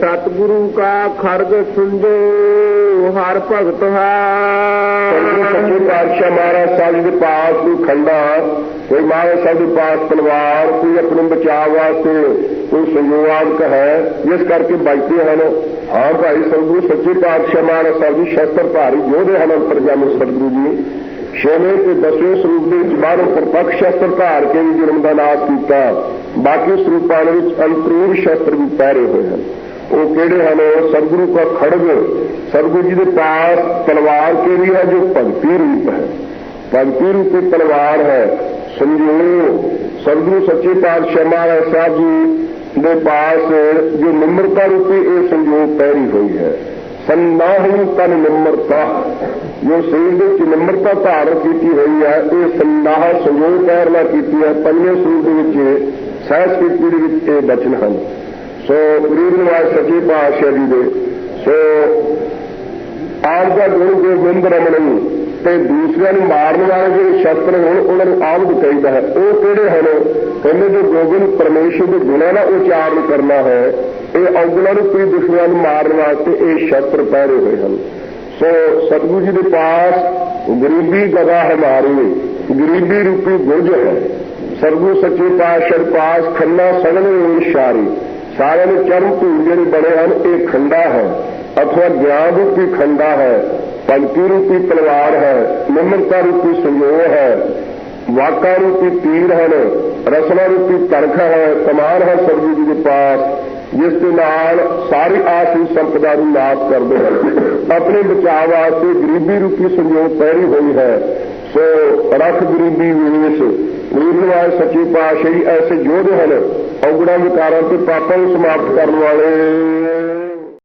ਸਤਿਗੁਰੂ ਕਾ ਖੜਗ ਸੁੰਝੋ ਹਰ ਭਗਤ ਹੈ ਸੱਚੇ ਪਾਤਸ਼ਾਹ ਮਹਾਰਾਜ ਸਾਹਿਬ ਦੇ ਪਾਸ ਕੋਈ ਖੰਡਾ, ਕੋਈ ਮਹਾਰਾਜ ਸਾਹਿਬ ਦੇ ਪਾਸ ਤਲਵਾਰ, ਕੋਈ ਆਪਣੇ ਬਚਾਅ ਵਾਸਤੇ ਕੋਈ ਸੰਯੋਗਾਤਕ ਹੈ ਇਸ ਕਰਕੇ ਬਾਈਤੇ ਹਨ। ਹਾਂ ਭਾਈ, ਸਤਿਗੁਰੂ ਸੱਚੇ ਪਾਤਸ਼ਾਹ ਮਹਾਰਾਜ ਸਾਹਿਬ ਜੀ ਦੀ ਸ਼ਸਤਰਧਾਰੀ ਯੋਧੇ ਹਨ ਅੰਤਰਜਾਮੀ ਸਤਿਗੁਰੂ ਜੀ। ਛੇਵੇਂ ਤੇ ਦਸਵੇਂ ਸਰੂਪ ਦੇ ਵਿੱਚ ਬਾਹਰੋਂ ਪ੍ਰਤੱਖ ਸ਼ਸਤਰ ਧਾਰ ਕੇ ਵੀ ਜੁਰਮ ਦਾ ਨਾਸ਼ ਕੀਤਾ। ਬਾਕੀ ਸਰੂਪਾਂ ਦੇ ਵਿੱਚ ਅੰਤਰੀਵ ਸ਼ਸਤਰ ਵੀ ਪਹਿਰੇ ਹੋਏ ਹਨ। ਉਹ ਕਿਹੜੇ ਹਨ? ਸਤਿਗੁਰੂ ਦਾ ਖੜਗ, ਸਤਿਗੁਰੂ ਜੀ ਦੇ ਪਾਸ ਤਲਵਾਰ ਕੇ ਵੀ ਹੈ, ਜੋ ਭਗਤੀ ਰੂਪ ਹੈ। ਭਗਤੀ ਰੂਪੀ ਤਲਵਾਰ ਹੈ। ਸੰਜੋਗ ਸਤਿਗੁਰੂ ਸੱਚੇ ਪਾਤਸ਼ਾਹ ਮਹਾਰਾਜ ਸਾਹਿਬ ਜੀ ਦੇ ਪਾਸ ਜੋ ਨਿਮਰਤਾ ਰੂਪੀ ਇਹ ਸੰਜੋਗ ਪਹਿਰੀ ਹੋਈ ਹੈ। ਸੰਨਾਹੀ ਤਨ ਨਿਮਰਤਾ, ਜੋ ਸਰੀਰ ਦੇ ਵਿੱਚ ਨਿਮਰਤਾ ਧਾਰਨ ਕੀਤੀ ਹੋਈ ਹੈ, ਇਹ ਸੰਨਾਹ ਸੰਜੋਗ ਨਾਲ ਕੀਤੀ ਹੈ। ਪੰਜਵੇਂ ਸਰੂਪ ਦੇ ਵਿੱਚ, ਸਹਿਜ ਕੀਤੀ ਦੇ ਵਿੱਚ ਇਹ ਬਚਨ ਹਨ। ਸੋ ਗਰੀਬ ਨਿਵਾਸ ਸੱਚੇ ਪਾਤਸ਼ਾਹ ਜੀ ਦੇ। ਸੋ ਆਪ ਦਾ ਗੁਣ ਗੋਬਿੰਦ ਰਮਣੀ ਤੇ ਦੂਸਰਿਆਂ ਨੂੰ ਮਾਰਨ ਵਾਲੇ ਜਿਹੜੇ ਸ਼ਸਤਰ ਹੋਣ, ਉਹਨਾਂ ਨੂੰ ਆਮਦ ਚਾਹੀਦਾ ਹੈ। ਉਹ ਕਿਹੜੇ ਹਨ? ਕਹਿੰਦੇ ਜੋ ਗੋਬਿੰਦ ਪਰਮੇਸ਼ਰ ਦੇ ਗੁਣਾਂ ਦਾ ਉਚਾਰਨ ਕਰਨਾ ਹੈ, ਇਹ ਔਗਣਾਂ ਨੂੰ ਕੋਈ ਦੁਸ਼ਮਣਾਂ ਨੂੰ ਮਾਰਨ ਵਾਸਤੇ ਇਹ ਸ਼ਸਤਰ ਪਹਿਰੇ ਹੋਏ ਹਨ। ਸੋ ਸਤਿਗੁਰੂ ਜੀ ਦੇ ਪਾਸ ਗਰੀਬੀ ਗਦਾ ਹੈ ਮਾਰੀ ਗਰੀਬੀ ਰੂਪੀ ਗੁਰਜ ਹੈ। ਸਤਿਗੁਰੂ ਸੱਚੇ ਪਾਤਸ਼ਾਹ ਪਾਸ ਖੰਨਾ ਸਗਲੇ ਇਸ਼ਾਰੀ ਸਾਰਿਆਂ ਦੇ ਚਰਨ ਧੂੜ ਜਿਹੜੇ ਬਣੇ ਹਨ, ਇਹ ਖੰਡਾ ਹੈ। ਅਥਵਾ ਗਿਆਨ ਰੂਪੀ ਖੰਡਾ ਹੈ, ਪੰਕਤੀ ਰੂਪੀ ਤਲਵਾਰ ਹੈ, ਨਿਮਰਤਾ ਰੂਪੀ ਸੰਯੋਗ ਹੈ। ਵਾਕਾ ਰੂਪੀ ਤੀਰ ਹਨ ਰਸਨਾ ਰੂਪੀ ਤਰਖ ਹੈ ਕਮਾਨ ਹੈ ਸਤਿਗੁਰੂ ਜੀ ਦੇ ਪਾਸ, ਜਿਸ ਦੇ ਨਾਲ ਸਾਰੀ ਆਸੀ ਸੰਪਦਾ ਨੂੰ ਨਾਸ਼ ਕਰਦੇ ਹਨ। ਆਪਣੇ ਬਚਾਅ ਵਾਸਤੇ ਗਰੀਬੀ ਰੂਪੀ ਸੰਯੋਗ ਪਹਿਰੀ ਹੋਈ ਹੈ। ਸੋ ਰਖ ਗਰੀਬੀ ਵੇਸ ਨਿਰਵਾਜ ਸੱਚੇ ਪਾਤਸ਼ਾਹ ਜੀ, ਐਸੇ ਯੋਧੇ ਹਨ ਔਗਣਾ ਵਿਕਾਰਾਂ ਤੇ ਪਾਪਾਂ ਨੂੰ ਸਮਾਪਤ ਕਰਨ ਵਾਲੇ।